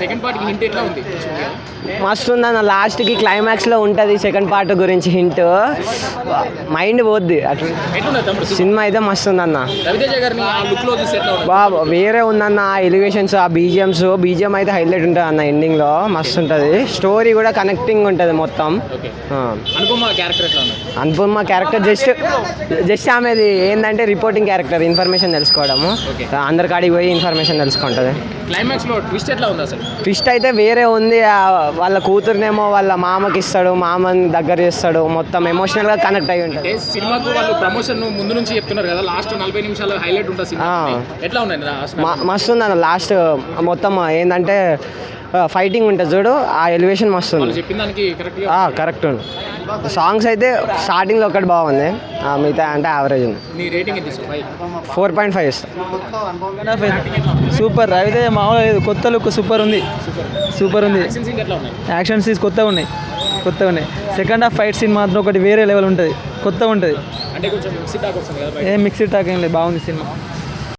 Second part hint ఎట్లా ఉంది? మస్తు ఉందన్న లాస్ట్కి క్లైమాక్స్లో ఉంటుంది సెకండ్ పార్ట్ గురించి హింట్ మైండ్ పోద్ది. అట్లా. సినిమా అయితే మస్తు ఉందన్న. రవితేజ గారిని ఆ లుక్లో చూసి ఎట్లా ఉంది బా వేరే ఉందన్న. ఎలివేషన్స్ ఆ బీజిఎమ్స్ బీజిఎం అయితే హైలైట్ ఉంటుంది అన్న ఎండింగ్లో మస్తు ఉంటుంది. స్టోరీ కూడా కనెక్టింగ్ ఉంటుంది మొత్తం. ఓకే ఆ. అనుపమ క్యారెక్టర్ జస్ట్ జస్ట్ ఆమెది ఏంటంటే రిపోర్టింగ్ క్యారెక్టర్ ఇన్ఫర్మేషన్ తెలుసుకోవడము. Okay. అందరి కాడికి పోయి ఇన్ఫర్మేషన్ తెలుసుకుంటుంది. క్లైమాక్స్లో ట్విస్ట్ ఎట్లా ఉంది ట్విస్ట్ అయితే వేరే ఉంది. వాళ్ళ కూతురునేమో వాళ్ళ మామకి ఇస్తాడు మామని దగ్గర చేస్తాడు మొత్తం ఎమోషనల్గా కనెక్ట్ అయి ఉంటుంది. సినిమాకు వాళ్ళు ప్రమోషన్ ముందు నుంచి చెప్తున్నారు కదా లాస్ట్ నలభై నిమిషాలు హైలైట్ ఉంటుంది. ఎట్లా ఉన్నాయి మస్తు ఉంది అన్న లాస్ట్ మొత్తం ఏంటంటే ఫైటింగ్ ఉంటుంది చూడు ఆ ఎలివేషన్ మస్తు ఉంది. చెప్పిన దానికి కరెక్ట్గా కరెక్ట్ ఉంది. సాంగ్స్ అయితే స్టార్టింగ్లో ఒకటి బాగుంది. ఆ, మిగతా అంటే యావరేజ్ ఉంది. ఫోర్ పాయింట్ ఫైవ్ ఇస్తాను సూపర్ రవితేజ మామూలుగా లేదు. కొత్త లుక్ సూపర్ ఉంది. సూపర్ ఉంది. యాక్షన్ సీన్ ఎట్లా ఉన్నాయి? యాక్షన్ సీన్స్ కొత్తగా ఉన్నాయి. కొత్తగా ఉన్నాయి. సెకండ్ హాఫ్ ఫైట్ సీన్ మాత్రం ఒకటి వేరే లెవెల్ ఉంటుంది. కొత్తగా ఉంటుంది. అంటే కొంచెం మిక్సీ టాక్ వస్తుంది కదా బయట. ఏం మిక్సీ టాక్ ఏం లేదు. బాగుంది సినిమా.